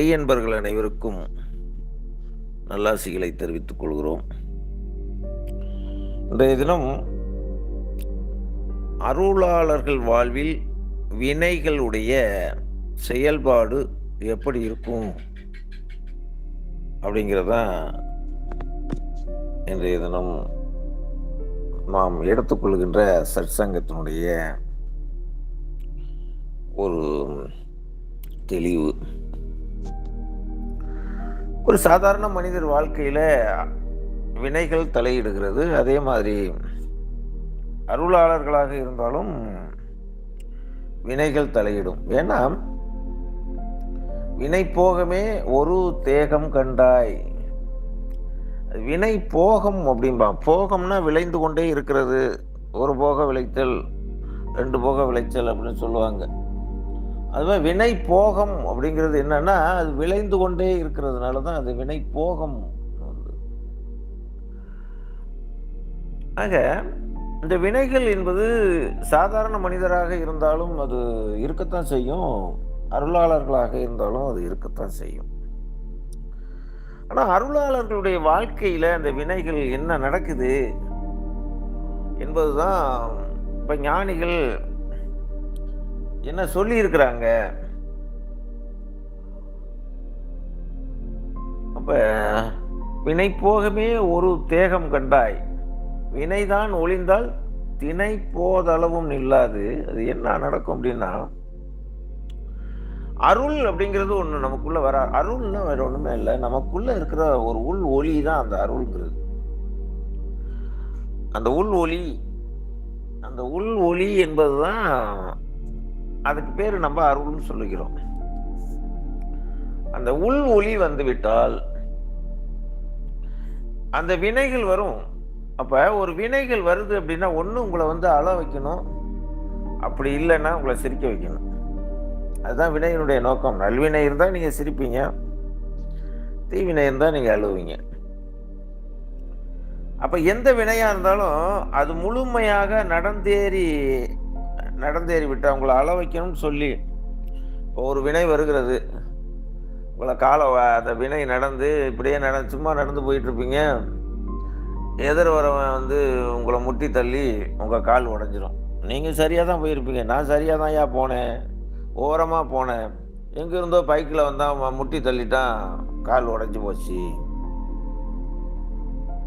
மையன்பர்கள் அனைவருக்கும் நல்லாசிகளை தெரிவித்துக் கொள்கிறோம். இன்றைய தினம் அருளாளர்கள் வாழ்வில் வினைகளுடைய செயல்பாடு எப்படி இருக்கும் அப்படிங்கிறதான் இன்றைய தினம் நாம் எடுத்துக்கொள்கின்ற சற்சங்கத்தினுடைய ஒரு தெளிவு. ஒரு சாதாரண மனிதர் வாழ்க்கையில் வினைகள் தலையிடுகிறது. அதே மாதிரி அருளாளர்களாக இருந்தாலும் வினைகள் தலையிடும். ஏன்னா வினை போகமே ஒரு தேகம் கண்டாய். வினை போகம் அப்படிம்பான் போகம்னா விளைந்து கொண்டே இருக்கிறது. ஒரு போக விளைச்சல் ரெண்டு போக விளைச்சல் அப்படின்னு சொல்லுவாங்க. அதுவே வினை போகம் அப்படிங்கிறது என்னன்னா அது விளைந்து கொண்டே இருக்கிறதுனால தான் அது வினை போகம் வந்து. ஆக இந்த வினைகள் என்பது சாதாரண மனிதராக இருந்தாலும் அது இருக்கத்தான் செய்யும். அருளாளர்களாக இருந்தாலும் அது இருக்கத்தான் செய்யும். ஆனால் அருளாளர்களுடைய வாழ்க்கையில் அந்த வினைகள் என்ன நடக்குது என்பதுதான் இப்போ ஞானிகள் என்ன சொல்லி இருக்கிறாங்க அப்ப வினை போகமே ஒரு தேகம் கண்டாய். வினைதான் ஒளிந்தால் திணை போதளவும் நில்லாது. அது என்ன நடக்கும் அப்படின்னா அருள் அப்படிங்கிறது ஒன்று நமக்குள்ள வர அருள்னா வேற ஒன்றுமே இல்லை. நமக்குள்ள இருக்கிற ஒரு உள் ஒளி தான் அந்த அருள்ங்கிறது. அந்த உள் ஒளி அந்த உள் ஒளி என்பதுதான் அதுக்கு பேர் நம்ம அருள்னு சொல்லுகிறோம். அந்த உள் ஒளி வந்து விட்டால் அந்த வினைகள் வரும். அப்ப ஒரு வினைகள் வருது அப்படின்னா ஒன்று உங்களை வந்து அள வைக்கணும். அப்படி இல்லைன்னா உங்களை சிரிக்க வைக்கணும். அதுதான் வினையினுடைய நோக்கம். நல்வினை இருந்தால் நீங்கள் சிரிப்பீங்க. தீவினை இருந்தால் நீங்கள் அழுவீங்க. அப்போ எந்த வினையாக இருந்தாலும் அது முழுமையாக நடந்தேறி நடந்தேறி விட்டு அவங்கள அள வைக்கணும்னு சொல்லி இப்போ ஒரு வினை வருகிறது. உங்களை காலை அந்த வினை நடந்து இப்படியே நட சும்மா நடந்து போயிட்டுருப்பீங்க. எதிர் வரவன் வந்து உங்களை முட்டி தள்ளி உங்கள் கால் உடஞ்சிரும். நீங்கள் சரியாக தான் போயிருப்பீங்க. நான் சரியாக தான் ஏன் போனேன். ஓரமாக போனேன். எங்கே இருந்தோ பைக்கில் வந்தால் முட்டி தள்ளிட்டான். கால் உடஞ்சி போச்சு.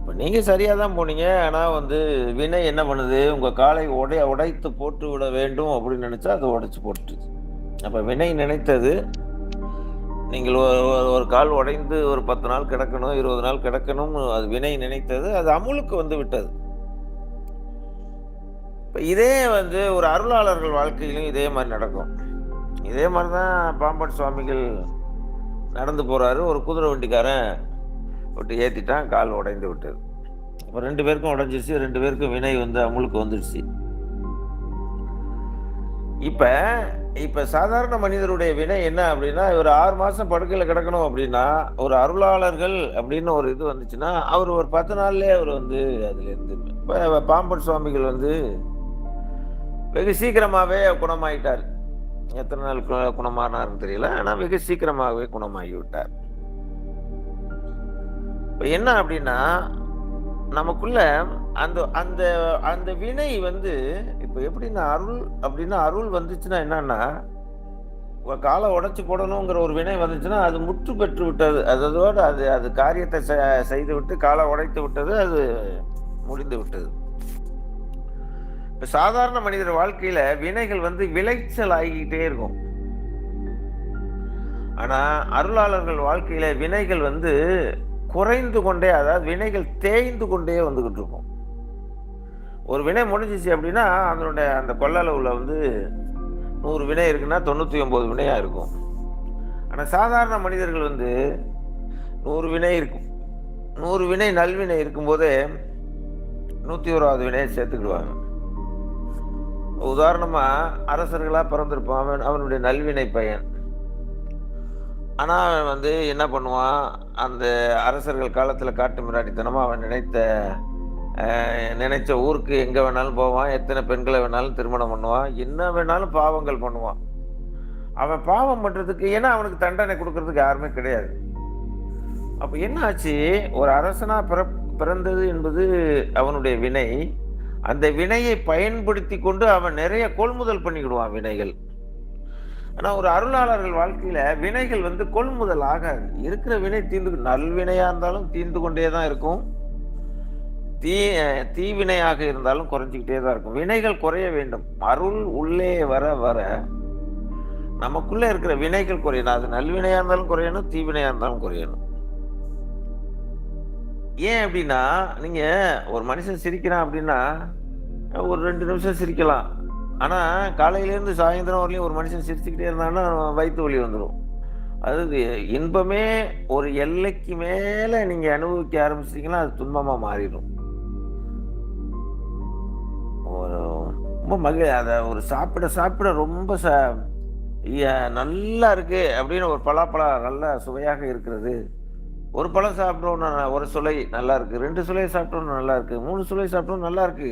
இப்போ நீங்கள் சரியாக தான் போனீங்க. ஆனால் வந்து வினை என்ன பண்ணுது? உங்கள் காலை உடை உடைத்து போட்டு விட வேண்டும் அப்படின்னு நினச்சா அதை உடைச்சு போட்டுச்சு அப்போ வினை நினைத்தது நீங்கள் ஒரு ஒரு- ஒரு கால் உடைந்து ஒரு பத்து நாள் கிடக்கணும் இருபது நாள் கிடக்கணும் அது வினை நினைத்தது அது அமுலுக்கு வந்து விட்டது. இப்போ இதே வந்து ஒரு அருளாளர்கள் வாழ்க்கையிலும் இதே மாதிரி நடக்கும். இதே மாதிரி தான் பாம்பன் சுவாமிகள் நடந்து போறாரு. ஒரு குதிரை வண்டிக்காரன் விட்டு ஏற்றிட்டான் கால் உடைந்து விட்டது. இப்போ ரெண்டு பேருக்கும் உடைஞ்சிருச்சு ரெண்டு பேருக்கும் வினை வந்து அமுலுக்கு வந்துடுச்சு இப்போ இப்போ சாதாரண மனிதருடைய வினை என்ன அப்படின்னா இவர் ஆறு மாதம் படுக்கையில் கிடக்கணும் அப்படின்னா ஒரு அருளாளர்கள் அப்படின்னு ஒரு இது வந்துச்சுன்னா அவர் ஒரு பத்து நாள்லயே அவர் வந்து அதுலேருந்து இப்போ பாம்பன் சுவாமிகள் வந்து வெகு சீக்கிரமாகவே குணமாயிட்டார். எத்தனை நாள் குணமானார்னு தெரியல ஆனால் வெகு சீக்கிரமாகவே குணமாகி விட்டார் என்ன அப்படின்னா நமக்குள்ள அந்த அந்த அந்த வினை வந்து இப்போ எப்படின்னா அருள் அப்படின்னா அருள் வந்துச்சுன்னா என்னன்னா காலை உடச்சி போடணுங்கிற ஒரு வினை வந்துச்சுன்னா அது முற்று பெற்று விட்டது. அதோட அது அது காரியத்தை செய்து விட்டு காலை உடைத்து விட்டது அது முடிந்து விட்டது. இப்போ சாதாரண மனிதர் வாழ்க்கையில வினைகள் வந்து விளைச்சல் ஆகிக்கிட்டே இருக்கும். ஆனா அருளாளர்கள் வாழ்க்கையில வினைகள் வந்து குறைந்து கொண்டே அதாவது வினைகள் தேய்ந்து கொண்டே வந்துகிட்டு இருக்கும். ஒரு வினை முடிஞ்சிச்சு அப்படின்னா அதனுடைய அந்த கொள்ளளவுல வந்து நூறு வினை இருக்குன்னா தொண்ணூற்றி ஒம்பது வினையாக இருக்கும். ஆனால் சாதாரண மனிதர்கள் வந்து நூறு வினை இருக்கும். நூறு வினை நல்வினை இருக்கும்போதே நூற்றி ஓராவது வினையை சேர்த்துக்கிடுவாங்க. உதாரணமாக அரசர்களாக பிறந்திருப்பான் அவன் அவனுடைய நல்வினை பையன். ஆனால் அவன் வந்து என்ன பண்ணுவான்? அந்த அரசர்கள் காலத்தில் காட்டு மிராட்டித்தனமாக அவன் நினைத்த நினைச்ச ஊருக்கு எங்கே வேணாலும் போவான் எத்தனை பெண்களை வேணாலும் திருமணம் பண்ணுவான் என்ன வேணாலும் பாவங்கள் பண்ணுவான். அவன் பாவம் பண்றதுக்கு ஏன்னா அவனுக்கு தண்டனை கொடுக்கறதுக்கு யாருமே கிடையாது. அப்ப என்ன ஆச்சு? ஒரு அரசனா பிற பிறந்தது என்பது அவனுடைய வினை. அந்த வினையை பயன்படுத்தி கொண்டு அவன் நிறைய கொள்முதல் பண்ணிக்கிடுவான் வினைகள். ஆனா ஒரு அருளாளர்கள் வாழ்க்கையில வினைகள் வந்து கொள்முதல் ஆகாது. இருக்கிற வினை தீர்ந்து நல்வினையா இருந்தாலும் தீர்ந்து கொண்டே தான் இருக்கும். தீ தீவினையாக இருந்தாலும் குறைஞ்சிக்கிட்டே தான் இருக்கும். வினைகள் குறைய வேண்டும். அருள் உள்ளே வர வர நமக்குள்ள இருக்கிற வினைகள் குறையணும். அது நல்வினையா இருந்தாலும் குறையணும் தீவினையா இருந்தாலும் குறையணும். ஏன் அப்படின்னா நீங்க ஒரு மனுஷன் சிரிக்கிறான் அப்படின்னா ஒரு ரெண்டு நிமிஷம் சிரிக்கலாம். ஆனா காலையிலேருந்து சாயந்தரம் வரலையும் ஒரு மனுஷன் சிரிச்சுக்கிட்டே இருந்தான்னா வயிற்று வலி வந்துடும் அதாவது இன்பமே ஒரு எல்லைக்கு மேல நீங்க அனுபவிக்க ஆரம்பிச்சிட்டீங்கன்னா அது துன்பமா மாறிடும். ஒரு ரொம்ப மகிழ அதை ஒரு சாப்பிட சாப்பிட ரொம்ப ச நல்லா இருக்கு அப்படின்னு ஒரு பலாப்பழம் நல்லா சுவையாக இருக்கிறது. ஒரு பழம் சாப்பிட்டோம்னா ஒரு சுளை நல்லா இருக்கு. ரெண்டு சுலை சாப்பிட்டோம்னா நல்லா இருக்கு. மூணு சுலை சாப்பிட்டோம் நல்லா இருக்கு.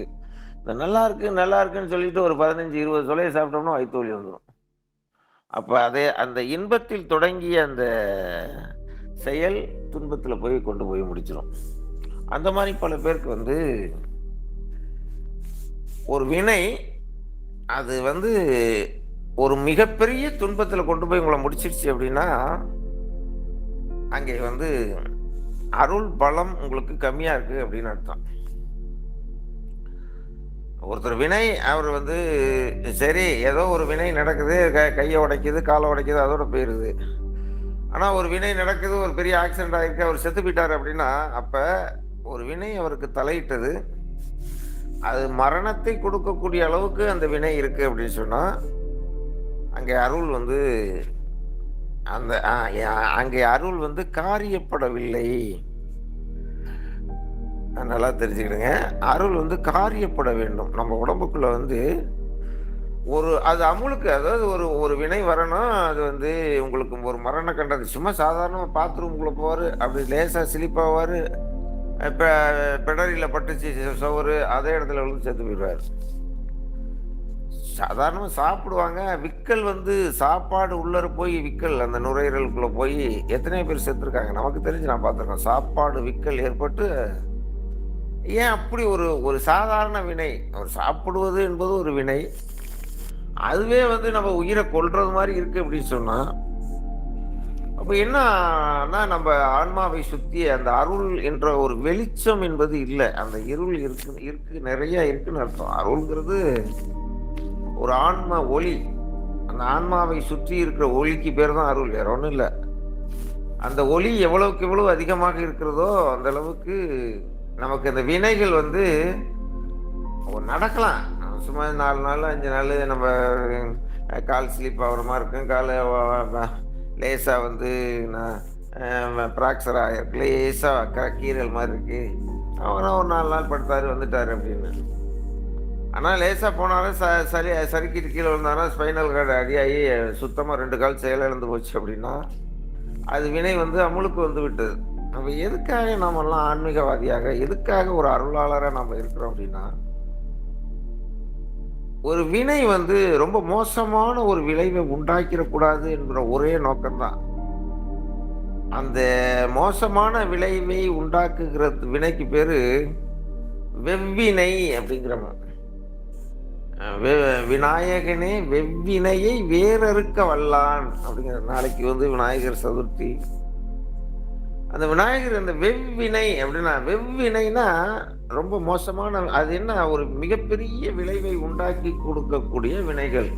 இந்த நல்லா இருக்கு நல்லா இருக்குன்னு சொல்லிட்டு ஒரு பதினஞ்சு இருபது சுளையை சாப்பிட்டோம்னா வயிற்று வலி வந்துடும் அப்போ அதே அந்த இன்பத்தில் தொடங்கிய அந்த செயல் துன்பத்தில் போய் கொண்டு போய் முடிச்சிடும் அந்த மாதிரி பல பேருக்கு வந்து ஒரு வினை அது வந்து ஒரு மிகப்பெரிய துன்பத்தில் கொண்டு போய் உங்களை முடிச்சிருச்சு அப்படின்னா அங்கே வந்து அருள் பலம் உங்களுக்கு கம்மியாக இருக்குது அப்படின்னு அர்த்தம். ஒருத்தர் வினை அவர் வந்து சரி ஏதோ ஒரு வினை நடக்குது க கையை உடைக்குது காலை உடைக்குது அதோட போயிருது. ஆனால் ஒரு வினை நடக்குது ஒரு பெரிய ஆக்சிடென்ட் ஆகிருக்கு அவர் செத்து போயிட்டார் அப்படின்னா அப்போ ஒரு வினை அவருக்கு தலையிட்டது. அது மரணத்தை கொடுக்கக்கூடிய அளவுக்கு அந்த வினை இருக்குது அப்படின்னு சொன்னால் அங்கே அருள் வந்து அந்த ஆ, யா- அங்கே அருள் வந்து காரியப்படவில்லை. நல்லா தெரிஞ்சுக்கிடுங்க. அருள் வந்து காரியப்பட வேண்டும். நம்ம உடம்புக்குள்ள வந்து ஒரு அது அமுலுக்கு அதாவது ஒரு ஒரு வினை வரணும் அது வந்து உங்களுக்கு ஒரு மரண கண்டது. சும்மா சாதாரணமாக பாத்ரூம்குள்ளே போவார் அப்படி லேசாக சிலிப்பாவார் இப்போ பெடரியில் பட்டுச்சு சோறு அதே இடத்துல விழுந்து செத்து போயிடுவார். சாதாரணமாக சாப்பிடுவாங்க. விக்கல் வந்து சாப்பாடு உள்ளர போய் விக்கல் அந்த நுரையீரலுக்குள்ளே போய் எத்தனை பேர் செத்துருக்காங்க. நமக்கு தெரிஞ்சு நான் பார்த்துருக்கேன். சாப்பாடு விக்கல் ஏற்பட்டு ஏன் அப்படி ஒரு ஒரு சாதாரண வினை? ஒரு சாப்பிடுவது என்பது ஒரு வினை. அதுவே வந்து நம்ம உயிரை கொல்றது மாதிரி இருக்கு அப்படின்னு சொன்னா அப்போ என்னன்னா நம்ம ஆன்மாவை சுத்தி அந்த அருள் என்ற ஒரு வெளிச்சம் என்பது இல்லை. அந்த இருள் இருக்கு இருக்கு நிறைய இருக்குன்னு அர்த்தம். அருள்ங்கிறது ஒரு ஆன்ம ஒளி. அந்த ஆன்மாவை சுற்றி இருக்கிற ஒளிக்கு பேர் தான் அருள் வேற ஒன்றும் இல்லை. அந்த ஒளி எவ்வளவுக்கு எவ்வளவு அதிகமாக இருக்கிறதோ அந்த அளவுக்கு நமக்கு இந்த வினைகள் வந்து நடக்கலாம். சும்மா நாலு நாள் அஞ்சு நாள் நம்ம கால் ஸ்லீப் ஆகிற மாதிரி இருக்கும். கால் லேசாக வந்து ப்ராக்சர் ஆகிருக்கு லேசாக கீரல் மாதிரி இருக்குது அவனா ஒரு நாலு நாள் படுத்தாரு வந்துட்டார் அப்படின்னு. ஆனால் லேசாக போனாலும் ச சரி சறுக்கிட்டு கீழே விழுந்தாலும் ஸ்பைனல் கார்டு அடியாகி சுத்தமாக ரெண்டு கால் செயலிழந்து போச்சு அப்படின்னா அது வினை வந்து அமுலுக்கு வந்து விட்டது. நம்ம எதுக்காக நாமெல்லாம் ஆன்மீகவாதியாக எதுக்காக ஒரு அருளாளராக நம்ம இருக்கிறோம் அப்படின்னா ஒரு வினை வந்து ரொம்ப மோசமான ஒரு விளைவை உண்டாக்கிடக்கூடாது என்கிற ஒரே நோக்கம்தான். அந்த மோசமான விளைவை உண்டாக்குகிற வினைக்கு பேரு வெவ்வினை அப்படிங்கிறவன். விநாயகனே வெவ்வினையை வேறறுக்க வல்லான் அப்படிங்கிற நாளைக்கு வந்து விநாயகர் சதுர்த்தி அந்த விநாயகர் அந்த வெவ்வினை அப்படின்னா வெவ்வினைனா ரொம்ப மோசமான அது என்ன ஒரு மிகப்பெரிய விளைவை உண்டாக்கி கொடுக்கக்கூடிய வினைகள்.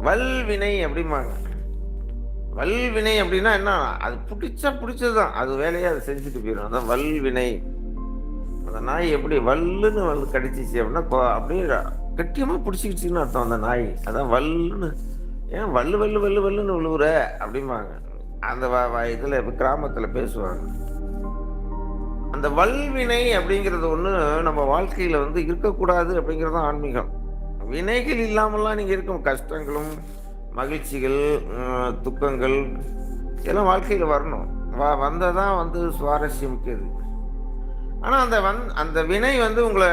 வல்வினை அப்படிம்பாங்க. வல்வினை அப்படின்னா என்ன அது பிடிச்சா பிடிச்சதுதான் அது வேலையை அது செஞ்சுட்டு போயிடும். அதான் வல்வினை. அந்த நாய் எப்படி வல்லுன்னு வல் கடிச்சிச்சு அப்படின்னா அப்படியே கட்டியமா பிடிச்சிக்கிச்சுன்னு அர்த்தம் அந்த நாய். அதான் வல்லுன்னு. ஏன் வல்லு வல்லு வல்லு வல்லுன்னு விழுவுற அப்படிம்பாங்க. அந்த வ- வ- பேசுவாங்க. அந்த வல்வினை அப்படிங்கிறது ஒன்று நம்ம வாழ்க்கையில் வந்து இருக்கக்கூடாது அப்படிங்கிறது தான் ஆன்மீகம். வினைகள் இல்லாமலாம் நீங்கள் இருக்கும் கஷ்டங்களும் மகிழ்ச்சிகள் துக்கங்கள் இதெல்லாம் வாழ்க்கையில் வரணும். வ தான் வந்து சுவாரஸ்யம் மிக்கது ஆனால் அந்த வந் அந்த வினை வந்து உங்களை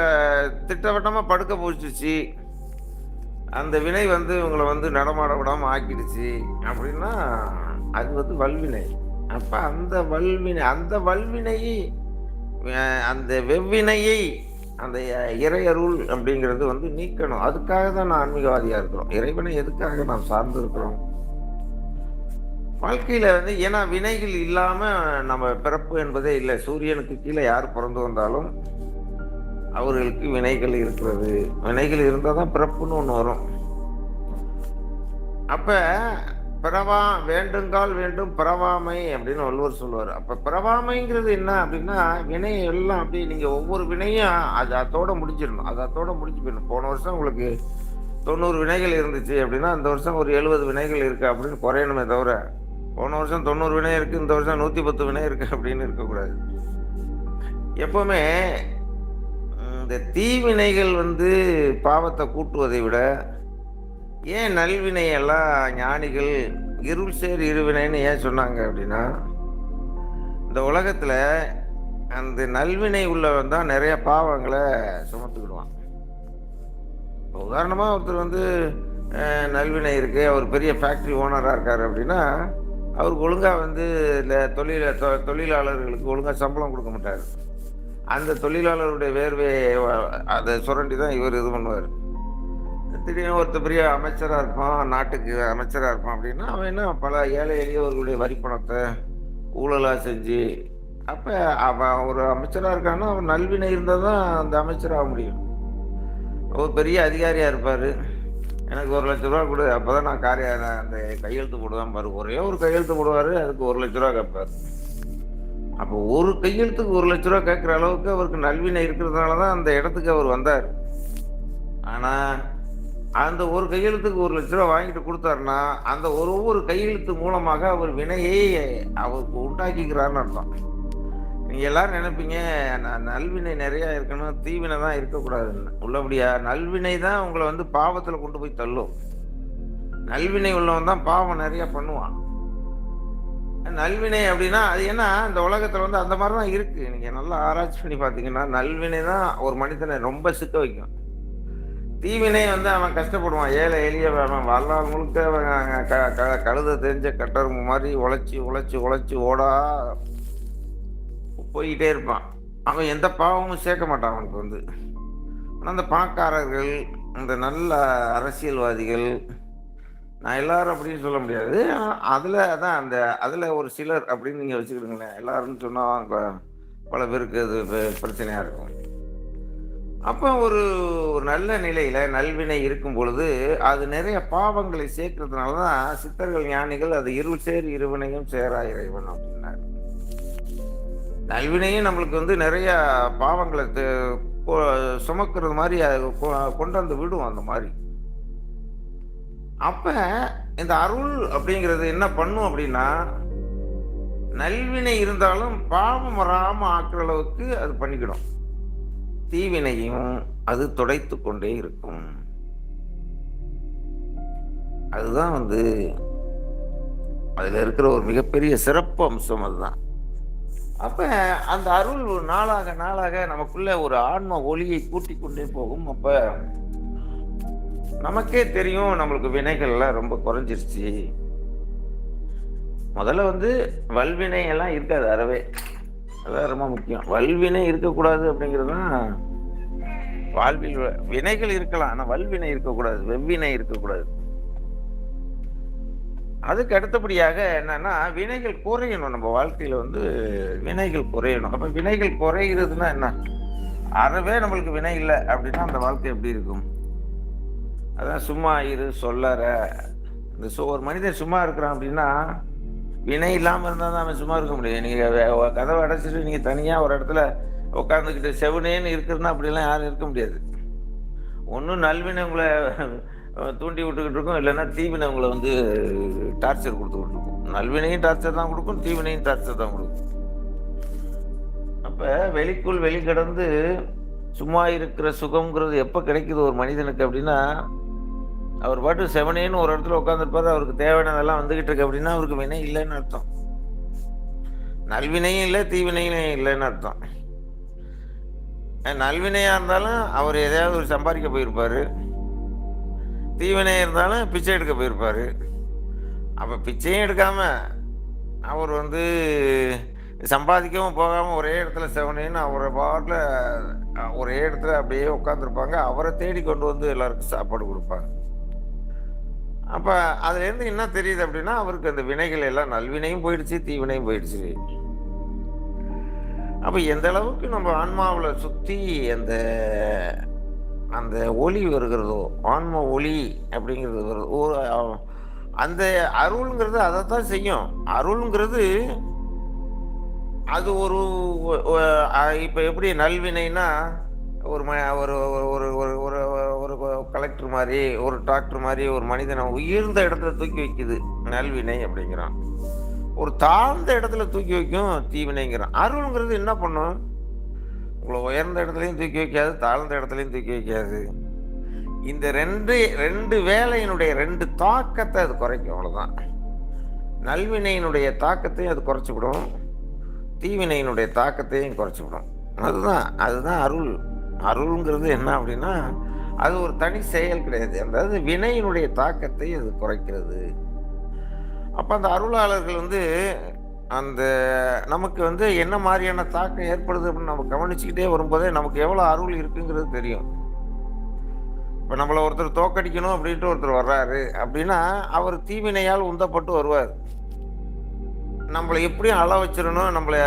திட்டவட்டமாக படுக்க போச்சுச்சு. அந்த வினை வந்து உங்களை வந்து நடமாட விடாம ஆக்கிடுச்சு அப்படின்னா அது வந்து வல்வினை. அப்போ அந்த வல்வினை அந்த வல்வினையை அந்த வெவ்வினையை அந்த இறையருள் அப்படிங்கிறது வந்து நீக்கணும். அதுக்காக தான் நான் ஆன்மீகவாதியாக இருக்கிறோம். இறைவனை எதுக்காக நாம் சார்ந்து இருக்கிறோம் வாழ்க்கையில் வந்து ஏன்னா வினைகள் இல்லாமல் நம்ம பிறப்பு என்பதே இல்லை. சூரியனுக்கு கீழே யார் பிறந்து வந்தாலும் அவர்களுக்கு வினைகள் இருக்கிறது. வினைகள் இருந்தால் தான் பிறப்புன்னு ஒன்று வரும். அப்போ பிறவா வேண்டுங்கால் வேண்டும் பிறவாமை அப்படின்னு வள்ளுவர் சொல்லுவார். அப்ப பிறவாமைங்கிறது என்ன அப்படின்னா வினை எல்லாம் அப்படி நீங்க ஒவ்வொரு வினையும் அது அதோட முடிஞ்சிடணும். அது அதோட முடிஞ்சு போயிடணும். போன வருஷம் உங்களுக்கு தொண்ணூறு வினைகள் இருந்துச்சு அப்படின்னா இந்த வருஷம் ஒரு எழுபது வினைகள் இருக்கு அப்படின்னு குறையணுமே தவிர போன வருஷம் தொண்ணூறு வினை இருக்கு இந்த வருஷம் நூத்தி பத்து வினை இருக்கு அப்படின்னு இருக்கக்கூடாது எப்பவுமே இந்த தீவினைகள் வந்து பாவத்தை கூட்டுவதை விட ஏன் நல்வினையெல்லாம் ஞானிகள் இருள் சேர் இருவினைன்னு ஏன் சொன்னாங்க அப்படின்னா இந்த உலகத்துல அந்த நல்வினை உள்ளவன் தான் நிறைய பாவங்களை சுமத்துக்கிடுவான். இப்போ உதாரணமா ஒருத்தர் வந்து நல்வினை இருக்கு அவர் பெரிய ஃபேக்டரி ஓனராக இருக்காரு அப்படின்னா அவருக்கு ஒழுங்காக வந்து இந்த தொழில தொ- தொழிலாளர்களுக்கு ஒழுங்காக சம்பளம் கொடுக்க மாட்டார். அந்த தொழிலாளருடைய வேர்வையை அதை சுரண்டி தான் இவர் இது பண்ணுவார். திடீர்னு ஒருத்தர் பெரிய அமைச்சராக இருப்பான் நாட்டுக்கு அமைச்சராக இருப்பான் அப்படின்னா அவன் என்ன பல ஏழை எளியவர்களுடைய வரி பணத்தை ஊழலாக செஞ்சு அப்போ அவன் ஒரு அமைச்சராக இருக்கான்னா அவன் நல்வினை இருந்தால் தான் அந்த அமைச்சராக முடியும். ஒரு பெரிய அதிகாரியாக இருப்பார். எனக்கு ஒரு லட்ச ரூபா கொடு அப்போ தான் நான் காரிய அந்த கையெழுத்து போடுதான் பாரு. ஒரே ஒரு கையெழுத்து போடுவார் அதுக்கு ஒரு லட்ச ரூபா கேட்பார். அப்போ ஒரு கையெழுத்துக்கு ஒரு லட்ச ரூபா கேட்குற அளவுக்கு அவருக்கு நல்வினை இருக்கிறதுனால தான் அந்த இடத்துக்கு அவர் வந்தார். ஆனால் அந்த ஒரு கையெழுத்துக்கு ஒரு லட்ச ரூபா வாங்கிட்டு கொடுத்தாருன்னா அந்த ஒரு ஒவ்வொரு கையெழுத்து மூலமாக அவர் வினையை அவருக்கு உண்டாக்கிக்கிறாருன்னு அர்த்தம். நீங்க எல்லாரும் நினைப்பீங்க ந- நல்வினை நிறைய இருக்கணும் தீவினை தான் இருக்கக்கூடாதுன்னு. உள்ளபடியா நல்வினை தான் உங்களை வந்து பாவத்துல கொண்டு போய் தள்ளும். நல்வினை உள்ளவன் தான் பாவம் நிறைய பண்ணுவான். நல்வினை அப்படின்னா அது என்ன இந்த உலகத்துல வந்து அந்த மாதிரி தான் இருக்கு. நீங்க நல்லா ஆராய்ச்சி பண்ணி பார்த்தீங்கன்னா நல்வினை தான் ஒரு மனிதனை ரொம்ப சிக்க வைக்கும். தீவினை வந்து அவன் கஷ்டப்படுவான். ஏழை எளிய அவன் வரலாறு முழுக்க அவன் க- க- கழுத தெரிஞ்ச கட்டரும்பு மாதிரி உழைச்சி உழைச்சி உழைச்சி ஓடா போய்கிட்டே இருப்பான். அவன் எந்த பாவமும் சேர்க்க மாட்டான் அவனுக்கு வந்து. ஆனால் அந்த பணக்காரர்கள் அந்த நல்ல அரசியல்வாதிகள் நான் எல்லாரும் அப்படின்னு சொல்ல முடியாது. அதில் தான் அந்த அதில் ஒரு சிலர் அப்படின்னு நீங்கள் வச்சுக்கிடுங்களேன். எல்லாருன்னு சொன்னால் பல பேருக்கு அது பிரச்சனையாக இருக்கும். அப்போ ஒரு ஒரு நல்ல நிலையில நல்வினை இருக்கும் பொழுது அது நிறைய பாவங்களை சேர்க்கறதுனால தான் சித்தர்கள் ஞானிகள் அது இருள் சேர் இருவினையும் சேரா இறைவன் அப்படின்னாரு. நல்வினையும் நம்மளுக்கு வந்து நிறைய பாவங்களை கொ- சுமக்கிறது மாதிரி கொ- கொண்டு வந்து விடும் அந்த மாதிரி. அப்ப இந்த அருள் அப்படிங்கிறது என்ன பண்ணும் அப்படின்னா நல்வினை இருந்தாலும் பாவம் வராம ஆக்குற அளவுக்கு அது பண்ணிக்கிடும். தீவினையும் அது துடைத்து கொண்டே இருக்கும். அதுதான் வந்து அதில் இருக்கிற ஒரு மிகப்பெரிய சிறப்பு அம்சம் அதுதான். அப்போ அந்த அருள் ஒரு நாளாக நாளாக நமக்குள்ள ஒரு ஆன்ம ஒளியை கூட்டி கொண்டே போகும். அப்போ நமக்கே தெரியும் நம்மளுக்கு வினைகள்லாம் ரொம்ப குறைஞ்சிருச்சு. முதல்ல வந்து வல்வினை எல்லாம் இருக்காது அறவே. அதான் ரொம்ப முக்கியம். வல்வினை இருக்கக்கூடாது அப்படிங்கிறது தான் வாழ்வில் வினைகள் இருக்கலாம் ஆனா வல்வினை இருக்கக்கூடாது வெவ்வினை இருக்கக்கூடாது. அதுக்கு அடுத்தபடியாக என்னன்னா வினைகள் குறையணும். நம்ம வாழ்க்கையில வந்து வினைகள் குறையணும். அப்ப வினைகள் குறைகிறதுனா என்ன? அறவே நம்மளுக்கு வினை இல்லை அப்படின்னா அந்த வாழ்க்கை எப்படி இருக்கும்? அதான் சும்மா இரு சொல்லற. இந்த சோ ஒரு மனிதன் சும்மா இருக்கிறான் அப்படின்னா வினை இல்லாமல் இருந்தால் தான் அவன் சும்மா இருக்க முடியும். நீங்கள் கதவை அடைச்சிட்டு நீங்கள் தனியாக ஒரு இடத்துல உட்காந்துக்கிட்டு செவனேன்னு இருக்கிறதுனா அப்படிலாம் யாரும் இருக்க முடியாது. ஒன்றும் நல்வினை உங்களை தூண்டி விட்டுக்கிட்டு இருக்கும் இல்லைன்னா தீவினை உங்களை வந்து டார்ச்சர் கொடுத்துக்கிட்டு இருக்கும். நல்வினையும் டார்ச்சர் தான் கொடுக்கும் தீவினையும் டார்ச்சர் தான் கொடுக்கும். அப்போ வெளிக்குள் வெளிக்கடந்து சும்மா இருக்கிற சுகம்ங்கிறது எப்போ கிடைக்குது ஒரு மனிதனுக்கு அப்படின்னா அவர் பாட்டு செவனேன்னு ஒரு இடத்துல உட்காந்துருப்பாரு அவருக்கு தேவையானதெல்லாம் வந்துகிட்டு இருக்கு அப்படின்னா அவருக்கு வினை இல்லைன்னு அர்த்தம். நல்வினையும் இல்லை தீவினையும் இல்லைன்னு அர்த்தம். நல்வினையாக நல்வினையா இருந்தாலும் அவர் எதையாவது ஒரு சம்பாதிக்க போயிருப்பாரு. தீவினையாக இருந்தாலும் பிச்சை எடுக்க போயிருப்பாரு. அப்போ பிச்சையும் எடுக்காம அவர் வந்து சம்பாதிக்கவும் போகாமல் ஒரே இடத்துல செவனேன்னு அவரை பாட்டில் ஒரே இடத்துல அப்படியே உட்காந்துருப்பாங்க அவரை தேடி கொண்டு வந்து எல்லாருக்கும் சாப்பாடு கொடுப்பாங்க. அப்போ அதுலேருந்து என்ன தெரியுது அப்படின்னா அவருக்கு அந்த வினைகள் எல்லாம் நல்வினையும் போயிடுச்சு தீவினையும் போயிடுச்சு. அப்போ எந்த அளவுக்கு நம்ம ஆன்மாவில் சுற்றி அந்த அந்த ஒளி வருகிறதோ ஆன்ம ஒளி அப்படிங்கிறது வருது ஒரு அந்த அருள்ங்கிறது அதை தான் செய்யும். அருள்ங்கிறது அது ஒரு இப்போ எப்படி நல்வினைன்னா ஒரு ம ஒரு ஒரு ஒரு ஒரு ஒரு ஒரு கலெக்டர் மாதிரி ஒரு டாக்டர் மாதிரி ஒரு மனிதனை உயர்ந்த இடத்துல தூக்கி வைக்குது. நல்வினை அப்படிங்கிறான். ஒரு தாழ்ந்த இடத்துல தூக்கி வைக்கும் தீவினைங்கிறான். அருள்ங்கிறது என்ன பண்ணும்? உங்களை உயர்ந்த இடத்துலையும் தூக்கி வைக்காது தாழ்ந்த இடத்துலையும் தூக்கி வைக்காது. இந்த ரெண்டு ரெண்டு வேலையினுடைய ரெண்டு தாக்கத்தை அது குறைக்கும் அவ்வளோதான் நல்வினையினுடைய தாக்கத்தையும் அது குறைச்சிவிடும். தீவினையினுடைய தாக்கத்தையும் குறைச்சிவிடும். அதுதான் அதுதான் அருள். அருள்ங்கிறது என்ன அப்படின்னா அது ஒரு தனி செயல் கிடையாது. அதாவது வினையினுடைய தாக்கத்தை அது குறைக்கிறது. அப்போ அந்த அருளாளர்கள் வந்து அந்த நமக்கு வந்து என்ன மாதிரியான தாக்கம் ஏற்படுது அப்படின்னு நம்ம கவனிச்சுக்கிட்டே வரும்போதே நமக்கு எவ்வளோ அருள் இருக்குங்கிறது தெரியும். இப்போ நம்மளை ஒருத்தர் தோக்கடிக்கணும் அப்படின்ட்டு ஒருத்தர் வர்றாரு அப்படின்னா அவர் தீவினையால் உந்தப்பட்டு வருவார். நம்மளை எப்படியும் அள வச்சிடணும் நம்மளை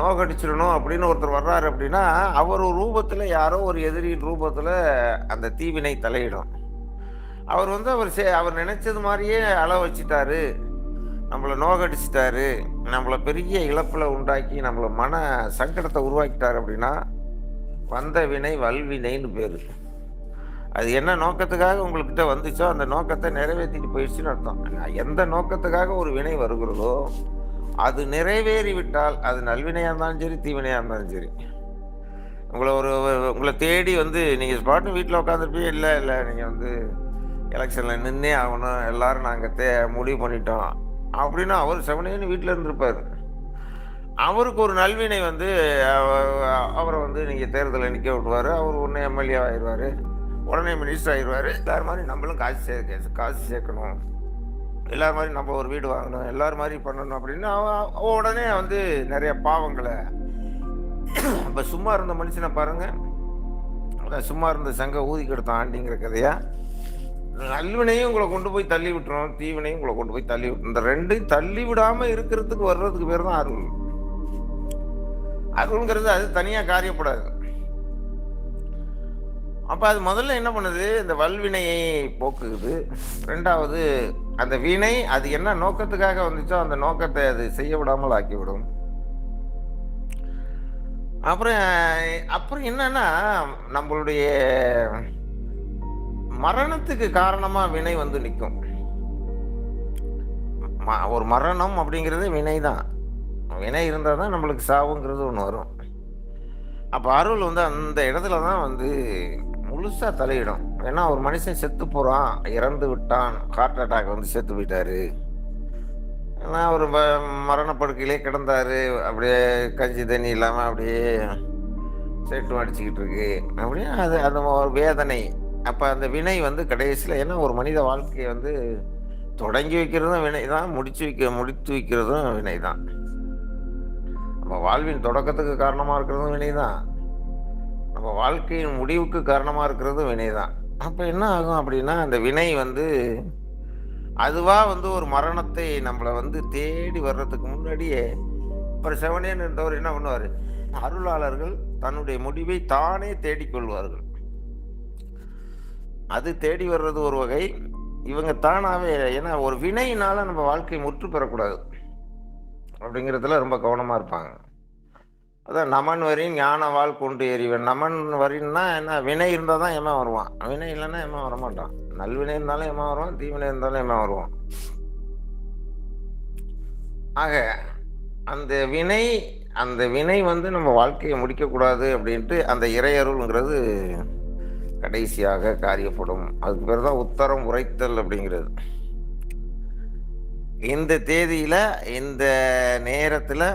நோகடிச்சிடணும் அப்படின்னு ஒருத்தர் வர்றாரு அப்படின்னா அவர் ரூபத்தில் யாரோ ஒரு எதிரியின் ரூபத்தில் அந்த தீவினை தலையிடும். அவர் வந்து அவர் சே அவர் நினைச்சது மாதிரியே அள வச்சிட்டாரு. நம்மளை நோகடிச்சிட்டாரு. நம்மளை பெரிய இழப்பில் உண்டாக்கி நம்மளை மன சங்கடத்தை உருவாக்கிட்டாரு அப்படின்னா வந்த வினை வல்வினைன்னு பேர். அது என்ன நோக்கத்துக்காக உங்கள்கிட்ட வந்துச்சோ அந்த நோக்கத்தை நிறைவேற்றிட்டு போயிடுச்சுன்னு அர்த்தம். எந்த நோக்கத்துக்காக ஒரு வினை வருகிறதோ அது நிறைவேறி விட்டால் அது நல்வினையாக இருந்தாலும் சரி தீவினையாக இருந்தாலும் சரி. உங்களை ஒரு உங்களை தேடி வந்து நீங்கள் ஸ்பாட்டு வீட்டில் உட்காந்துருப்பீங்க இல்லை இல்லை நீங்கள் வந்து எலெக்ஷனில் நின்னே ஆகணும். எல்லோரும் நாங்கள் தே முடிவு பண்ணிட்டோம். அப்படின்னா அவர் செவனேன்னு வீட்டில் இருந்திருப்பார். அவருக்கு ஒரு நல்வினை வந்து அவரை வந்து நீங்கள் தேர்தலில் நிற்க விட்டுவார் அவர் உடனே எம்எல்ஏ ஆயிடுவார். உடனே மினிஸ்டர் ஆயிடுவார். வேறு மாதிரி நம்மளும் காசு சேர்க்க காசு சேர்க்கணும். எல்லார் மாதிரி நம்ம ஒரு வீடு வாங்கணும் எல்லார் மாதிரி பண்ணணும் அப்படின்னு அவன் உடனே வந்து நிறைய பாவங்களை இப்போ சும்மா இருந்த மனுஷனை பாருங்க. அதான் சும்மா இருந்த சங்க ஊதி கெடுத்தான் ஆண்டிங்கிற கதையா? நல்வினையும் உங்களை கொண்டு போய் தள்ளி விட்டுரும் தீவினையும் உங்களை கொண்டு போய் தள்ளி விட்டுரும். இந்த ரெண்டையும் தள்ளி விடாம இருக்கிறதுக்கு வர்றதுக்கு பேர் தான் அருள். அருள்ங்கிறது அது தனியா காரியப்படாது. அப்ப அது முதல்ல என்ன பண்ணுது? இந்த வல்வினையை போக்குது. ரெண்டாவது அந்த வினை அது என்ன நோக்கத்துக்காக வந்துச்சோ அந்த நோக்கத்தை அது செய்ய விடாமல் ஆக்கிவிடும். அப்புறம் அப்புறம் என்னன்னா நம்மளுடைய மரணத்துக்கு காரணமா வினை வந்து நிற்கும். ஒரு மரணம் அப்படிங்கிறது வினை தான். வினை இருந்தால் தான் நம்மளுக்கு சாவுங்கிறது ஒன்று வரும். அப்போ அருள் வந்து அந்த இடத்துல தான் வந்து முழுசா தலையிடும். ஏன்னா ஒரு மனுஷன் செத்து போகிறான் இறந்து விட்டான் ஹார்ட் அட்டாக் வந்து செத்து போயிட்டாரு. ஏன்னா அவர் ம- மரணப்படுக்கையிலே கிடந்தாரு. அப்படியே கஞ்சி தண்ணி இல்லாமல் அப்படியே செட்டும் அடிச்சுக்கிட்டு இருக்கு. அப்படியே அது அந்த ஒரு வேதனை. அப்போ அந்த வினை வந்து கடைசியில் ஏன்னா ஒரு மனித வாழ்க்கையை வந்து தொடங்கி வைக்கிறதும் வினை தான் முடிச்சு வைக்க முடித்து வைக்கிறதும் வினை தான். நம்ம வாழ்வின் தொடக்கத்துக்கு காரணமாக இருக்கிறதும் வினை தான். நம்ம வாழ்க்கையின் முடிவுக்கு காரணமாக இருக்கிறதும் வினை தான். அப்போ என்ன ஆகும் அப்படின்னா அந்த வினை வந்து அதுவாக வந்து ஒரு மரணத்தை நம்மளை வந்து தேடி வர்றதுக்கு முன்னாடியே ஒரு செவனேன்னு இருந்தவர் என்ன பண்ணுவார்? அருளாளர்கள் தன்னுடைய முடிவை தானே தேடிக்கொள்வார்கள் அது தேடி வர்றது ஒரு வகை. இவங்க தானாவே ஏன்னா ஒரு வினையினால நம்ம வாழ்க்கை முற்று பெறக்கூடாது. அப்படிங்கிறதுல ரொம்ப கவனமாக இருப்பாங்க. அதான் நமன் வரின் ஞான வாழ் கொண்டு எறிவன். நமன் வரின்னா என்ன? வினை இருந்தால் தான் ஏமா வருவான். வினை இல்லைன்னா ஏமா வரமாட்டான். நல்வினை இருந்தாலும் ஏமா வருவான் தீவினை இருந்தாலும் ஏமா வருவான். ஆக அந்த வினை அந்த வினை வந்து நம்ம வாழ்க்கையை முடிக்கக்கூடாது அப்படின்ட்டு அந்த இறையருள்ங்கிறது கடைசியாக காரியப்படும். அதுக்கு பேர் தான் உத்தரம் உரைத்தல் அப்படிங்கிறது. இந்த தேதியில் இந்த நேரத்தில்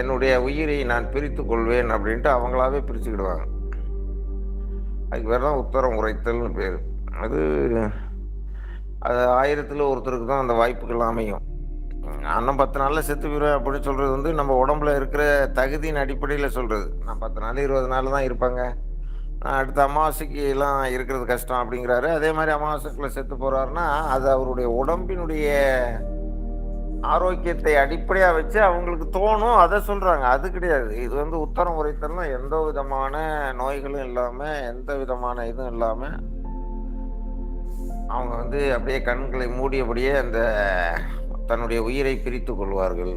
என்னுடைய உயிரை நான் பிரித்து கொள்வேன் அப்படின்ட்டு அவங்களாவே பிரிச்சுக்கிடுவாங்க. அதுக்கு பேர் தான் உத்தரம் உரைத்தல்னு பேர். அது அது ஆயிரத்தில் ஒருத்தருக்கு தான் அந்த வாய்ப்புகள் அமையும். அண்ணன் பத்து நாளில் செத்து போயிடுவேன் அப்படின்னு சொல்கிறது வந்து நம்ம உடம்புல இருக்கிற தகுதியின் அடிப்படையில் சொல்கிறது நான் பத்து நாள் இருபது நாள் தான் இருப்பாங்க. நான் அடுத்த அமாவாசைக்கு எல்லாம் இருக்கிறது கஷ்டம் அப்படிங்கிறாரு. அதே மாதிரி அமாவாசைக்குள்ள செத்து போகிறாருன்னா அது அவருடைய உடம்பினுடைய ஆரோக்கியத்தை அடிப்படையாக வச்சு அவங்களுக்கு தோணும் அதை சொல்கிறாங்க அது கிடையாது. இது வந்து உத்தரம் உரைத்தல்னா எந்த விதமான நோய்களும் இல்லாமல் எந்த விதமான இதுவும் இல்லாமல் அவங்க வந்து அப்படியே கண்களை மூடியபடியே அந்த தன்னுடைய உயிரை பிரித்து கொள்வார்கள்.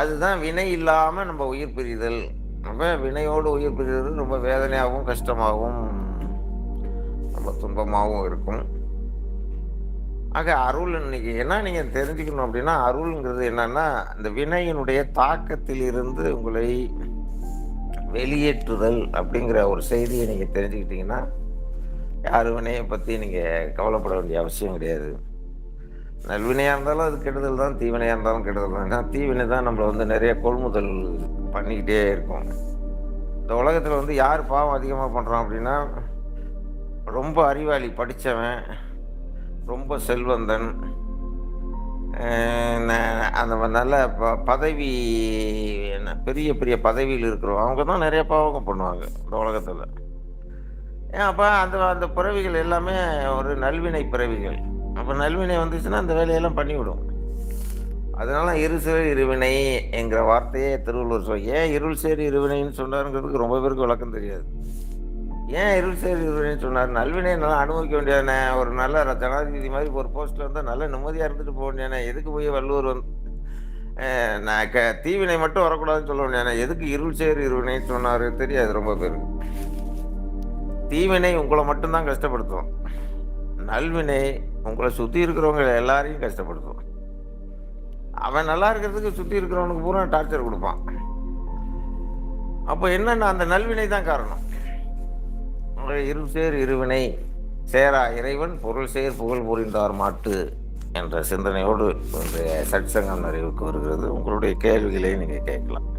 அதுதான் வினை இல்லாமல் நம்ம உயிர் பிரிதல். நம்ம வினையோடு உயிர் பிரிதல் ரொம்ப வேதனையாகவும் கஷ்டமாகவும் ரொம்ப துன்பமாகவும் இருக்கும். ஆக அருள் இன்னைக்கு என்ன நீங்கள் தெரிஞ்சுக்கணும் அப்படின்னா அருள்ங்கிறது என்னன்னா இந்த வினையினுடைய தாக்கத்தில் இருந்து உங்களை வெளியேற்றுதல் அப்படிங்கிற ஒரு செய்தியை நீங்கள் தெரிஞ்சுக்கிட்டீங்கன்னா யார் வினையை பற்றி நீங்கள் கவலைப்பட வேண்டிய அவசியம் கிடையாது. நல்வினையாக இருந்தாலும் அது கெடுதல் தான் தீவினையாக இருந்தாலும் கெடுதல் தான். ஏன்னா தீவினை தான் நம்மளை வந்து நிறைய கொள்முதல் பண்ணிக்கிட்டே இருக்கும். இந்த உலகத்தில் வந்து யார் பாவம் அதிகமாக பண்ணுறான் அப்படின்னா ரொம்ப அறிவாளி படித்தவன் ரொம்ப செல்வந்தன். அந்த நல்ல ப பதவி என்ன, பெரிய பெரிய பதவியில் இருக்கிறோம் அவங்க தான் நிறைய பாவகம் பண்ணுவாங்க இந்த உலகத்தில். ஏன் அப்போ அந்த அந்த பிறவிகள் எல்லாமே ஒரு நல்வினை பிறவிகள். அப்போ நல்வினை வந்துச்சுன்னா அந்த வேலையெல்லாம் பண்ணிவிடும். அதனால இரு சேர் இருவினை என்கிற வார்த்தையே திருவள்ளுவர் சொல் ஏன் இருள் சேர் இருவினைன்னு சொன்னாருங்கிறதுக்கு ரொம்ப பேருக்கு விளக்கம் தெரியாது. ஏன் இருள் சேர் இருவினைன்னு சொன்னார்? நல்வினை நல்லா அனுபவிக்க வேண்டியதானே? ஒரு நல்ல ஜனாதிபதி மாதிரி ஒரு போஸ்ட்டில் இருந்தால் நல்ல நிம்மதியாக இருந்துட்டு போக வேண்டியானே எதுக்கு போய் வள்ளுவர் வந்து நான் க தீவினை மட்டும் வரக்கூடாதுன்னு சொல்ல வேண்டியதானே? எதுக்கு இருள் சேர் இருவினைன்னு சொன்னார்? தெரியாது ரொம்ப பேருக்கு. தீவினை உங்களை மட்டும்தான் கஷ்டப்படுத்தும். நல்வினை உங்களை சுற்றி இருக்கிறவங்க எல்லாரையும் கஷ்டப்படுத்தும். அவன் நல்லா இருக்கிறதுக்கு சுற்றி இருக்கிறவனுக்கு பூரா டார்ச்சர் கொடுப்பான். அப்போ என்னென்ன அந்த நல்வினை தான் காரணம். இருசேர் இருவினை சேரா இறைவன் பொருள் சேர் புகழ் புரிந்தார் மாட்டு என்ற சிந்தனையோடு இந்த சட்சங்கம் நிறைவுக்கு வருகிறது. உங்களுடைய கேள்விகளை நீங்கள் கேட்கலாம்.